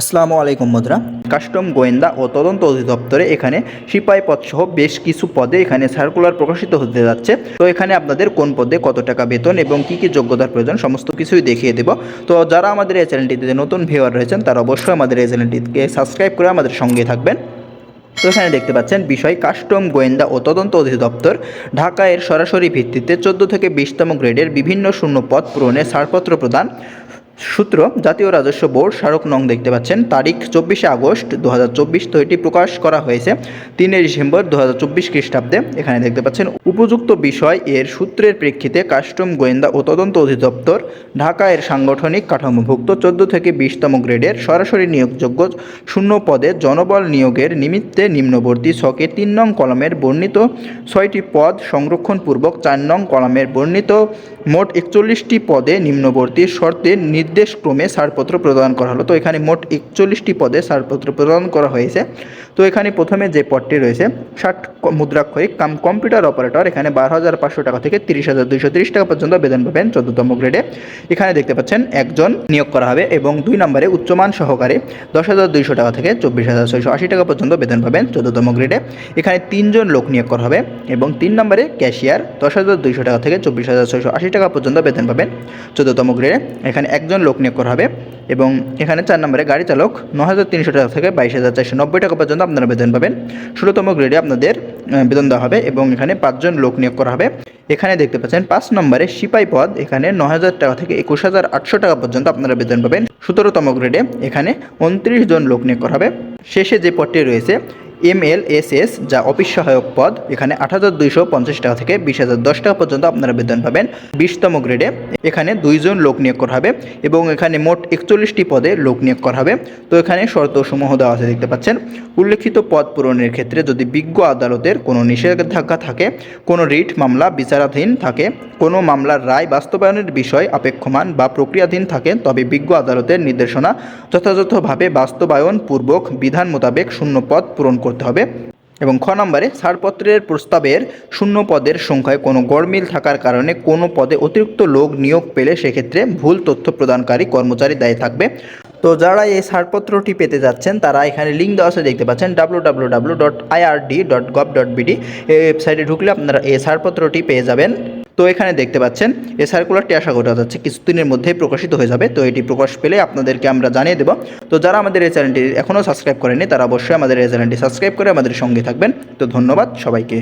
আসসালামু আলাইকুম বন্ধুরা কাস্টম গোয়েন্দা ও তদন্ত অধিদপ্তরে এখানে সিপাহী পদসহ বেশ কিছু পদে এখানে সার্কুলার প্রকাশিত হতে যাচ্ছে। তো এখানে আপনাদের কোন পদে কত টাকা বেতন এবং কি কি যোগ্যতার প্রয়োজন সমস্ত কিছুই দেখিয়ে দেব। তো যারা আমাদের এই চ্যানেলটিতে নতুন ভিউয়ার রয়েছেন, তারা অবশ্যই আমাদের এই চ্যানেলটিকে সাবস্ক্রাইব করে আমাদের সঙ্গে থাকবেন। তো এখানে দেখতে পাচ্ছেন বিষয়, কাস্টম গোয়েন্দা ও তদন্ত অধিদপ্তর ঢাকা এর সরাসরি ভিত্তিতে চোদ্দ থেকে বিশতম গ্রেডের বিভিন্ন শূন্য পদ পূরণে ছাড়পত্র প্রদান। সূত্র, জাতীয় রাজস্ব বোর্ড স্মারক নং দেখতে পাচ্ছেন, তারিখ চব্বিশে আগস্ট দু তো এটি প্রকাশ করা হয়েছে, তিনে ডিসেম্বর দু হাজার চব্বিশ খ্রিস্টাব্দে। এখানে দেখতে পাচ্ছেন, উপযুক্ত বিষয় এর সূত্রের প্রেক্ষিতে কাস্টম গোয়েন্দা ও তদন্ত অধিদপ্তর ঢাকা এর সাংগঠনিক কাঠামোভুক্ত চোদ্দ থেকে বিশতম গ্রেডের সরাসরি নিয়োগযোগ্য শূন্য পদে জনবল নিয়োগের নিমিত্তে নিম্নবর্তী ছকে তিন নং কলমের বর্ণিত ছয়টি পদ সংরক্ষণপূর্বক চার নং কলমের বর্ণিত মোট একচল্লিশটি পদে নিম্নবর্তী শর্তে নির্দেশক্রমে ছাড়পত্র প্রদান করা হলো। তো এখানে মোট একচল্লিশটি পদে ছাড়পত্র প্রদান করা হয়েছে। তো এখানে প্রথমে যে পদটি রয়েছে, ষাট মুদ্রাক্ষরিক কাম কম্পিউটার অপারেটর, এখানে বারো হাজার পাঁচশো টাকা থেকে তিরিশ হাজার দুইশো তিরিশ টাকা পর্যন্ত বেতন পাবেন চোদ্দতম গ্রেডে এখানে দেখতে পাচ্ছেন, একজন নিয়োগ করা হবে এবং দুই নম্বরে উচ্চমান সহকারে দশ হাজার দুইশো টাকা থেকে চব্বিশ হাজার ছয়শো আশি টাকা পর্যন্ত বেতন পাবেন চোদ্দতম গ্রেডে এখানে তিনজন লোক নিয়োগ করা হবে এবং তিন নম্বরে ক্যাশিয়ার দশ হাজার দুইশো টাকা থেকে চব্বিশ হাজার ছয়শো আশি টাকা পর্যন্ত বেতন পাবেন চোদ্দতম গ্রেডে এখানে একজন লোক নিয়োগ করা হবে এবং এখানে চার নম্বরে গাড়ি চালক ন হাজার তিনশো টাকা থেকে বাইশ হাজার চারশো নব্বই টাকা পর্যন্ত আপনারা বেতন পাবেন। ষোলোতম গ্রেডে আপনাদের বেতন দেওয়া হবে এবং এখানে পাঁচজন লোক নিয়োগ করা হবে। এখানে দেখতে পাচ্ছেন পাঁচ নম্বরে সিপাই পদ, এখানে ন হাজার টাকা থেকে একুশ হাজার আটশো টাকা পর্যন্ত আপনারা বেতন পাবেন। সতেরোতম গ্রেডে এখানে উনত্রিশ জন লোক নিয়োগ করা হবে। শেষে যে পদটি রয়েছে এম এল এস এস যা অফিস সহায়ক পদ, এখানে আট হাজার দুইশো পঞ্চাশ টাকা থেকে বিশ হাজার দশ টাকা পর্যন্ত আপনারা বেতন পাবেন বিশতম গ্রেডে। এখানে দুইজন লোক নিয়োগ করা হবে এবং এখানে মোট একচল্লিশটি পদে লোক নিয়োগ করা হবে। তো এখানে শর্তসমূহ দেওয়া আছে, দেখতে পাচ্ছেন। উল্লেখিত পদ পূরণের ক্ষেত্রে যদি বিজ্ঞ আদালতের কোনো নিষেধাজ্ঞা থাকে, কোনো রিট মামলা বিচারাধীন থাকে, কোনো মামলার রায় বাস্তবায়নের বিষয় আপেক্ষমান বা প্রক্রিয়াধীন থাকে, তবে বিজ্ঞ আদালতের নির্দেশনা যথাযথভাবে বাস্তবায়ন পূর্বক বিধান মোতাবেক শূন্য পদ পূরণ করতে হবে। এবং খ নম্বরে ছাড়পত্রের প্রস্তাবের শূন্য পদের সংখ্যায় কোনো গড়মিল থাকার কারণে কোনো পদে অতিরিক্ত লোক নিয়োগ পেলে সেক্ষেত্রে ভুল তথ্য প্রদানকারী কর্মচারী দায়ী থাকবে। তো যারা এই ছাড়পত্রটি পেতে যাচ্ছেন, তারা এখানে লিঙ্ক দেওয়া আছে, দেখতে পাচ্ছেন W W W dot IRD dot gov dot BD এই ওয়েবসাইটে ঢুকলে আপনারা এই ছাড়পত্রটি পেয়ে যাবেন। তো এখানে দেখতে পাচ্ছেন, এ সার্কুলারটি আশা করা যাচ্ছে কিছুদিনের মধ্যেই প্রকাশিত হয়ে যাবে। তো এটি প্রকাশ পেলে আপনাদেরকে আমরা জানিয়ে দেব। তো যারা আমাদের এই চ্যানেলটি এখনও সাবস্ক্রাইব করেনি তারা অবশ্যই আমাদের এই চ্যানেলটি সাবস্ক্রাইব করে আমাদের সঙ্গে থাকবেন। তো ধন্যবাদ সবাইকে।